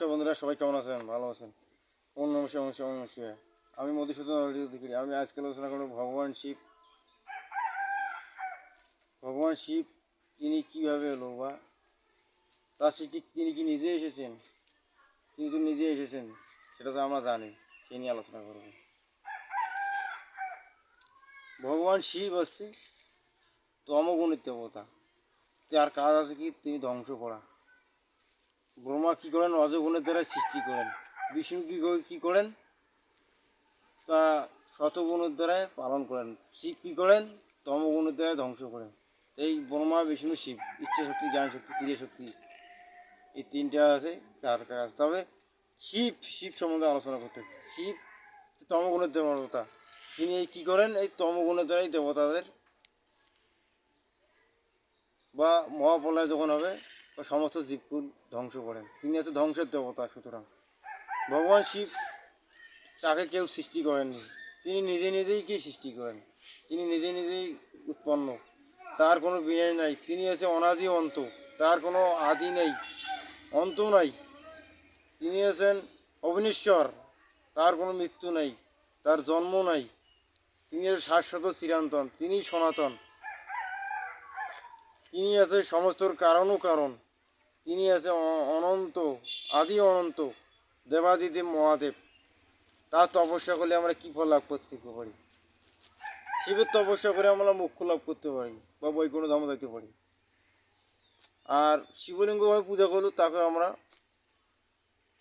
তো বন্ধুরা, সবাই কেমন আছেন? ভালো আছেন? কোন নমস্কার নমস্কার নমস্কার আমি মধুসূদন অধিকারী আমি আজকে আলোচনা করব ভগবান শিব। ভগবান শিব, তিনি কীভাবে এলো বা তার সৃষ্টি, তিনি কি নিজে এসেছেন? তিনি তো নিজে এসেছেন, সেটা তো আমরা জানি সেই নিয়ে আলোচনা করব। ভগবান শিব হচ্ছে তমগুণিত দেবতা তার কাজ আছে কি? তিনি ধ্বংস করা। ব্রহ্মা কী করেন? রজগুণের দ্বারা সৃষ্টি করেন। বিষ্ণু কী কী করেন? তা শতগুণের দ্বারায় পালন করেন। শিব কী করেন? তমগুণের দ্বারা ধ্বংস করেন। এই ব্রহ্মা, বিষ্ণু, শিব, ইচ্ছা শক্তি, জ্ঞান শক্তি, ক্রিয়া শক্তি, এই তিনটা আছে তার কাছে তবে শিব শিব সম্বন্ধে আলোচনা করতেছি। শিব তমগুণের দেবতা, তিনি এই কী করেন? এই তমগুণের দ্বারাই দেবতাদের বা মহাপ্রলয় যখন হবে ও সমস্ত জীবকুল ধ্বংস করেন। তিনি হচ্ছে ধ্বংসের দেবতা সুতরাং। ভগবান শিব তাকে কেউ সৃষ্টি করেননি। তিনি নিজে নিজেই কি সৃষ্টি করেন? তিনি নিজে নিজেই উৎপন্ন। তার কোনো বিনয় নাই। তিনি হচ্ছে অনাদি অন্ত। তার কোনো আদি নেই। অন্ত নাই। তিনি হচ্ছেন অবিনেশ্বর তার কোনো মৃত্যু নাই। তার জন্ম নাই। তিনি হচ্ছে শাশ্বত চিরন্তন। তিনি সনাতন। তিনি আছে সমস্তর কারণও কারণ। তিনি আছে অনন্ত, আদি অনন্ত, দেবাদিদেব মহাদেব। তার তপস্যা করলে আমরা কী ফল লাভ করতে পারি? শিবের তপস্যা করে আমরা মোক্ষ লাভ করতে পারি বা বৈকুণ্ঠ ধাম যাইতে পারি। আর শিবলিঙ্গভাবে পূজা করলেও তাকে আমরা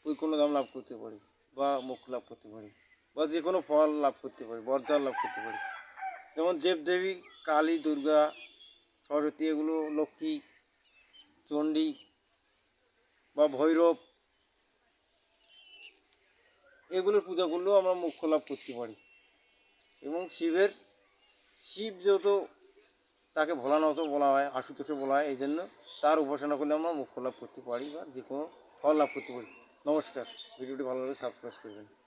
বৈকুণ্ঠ ধাম লাভ করতে পারি বা মোক্ষ লাভ করতে পারি বা যে কোনো ফল লাভ করতে পারি, বরদান লাভ করতে পারি। যেমন দেবদেবী, কালী, দুর্গা, সরস্বতী, এগুলো লক্ষ্মী, চণ্ডী বা ভৈরব, এগুলোর পূজা করলেও আমরা মুখ্য লাভ করতে পারি। এবং শিবের, শিব যেহেতু তাকে ভোলানাথও বলা হয়, আশুতোষও বলা হয়, এই জন্য তার উপাসনা করলে আমরা মুখ্য লাভ করতে পারি বা যে কোনো ফল লাভ করতে পারি। নমস্কার। ভিডিওটি ভালো লাগলে সাবস্ক্রাইব করবেন।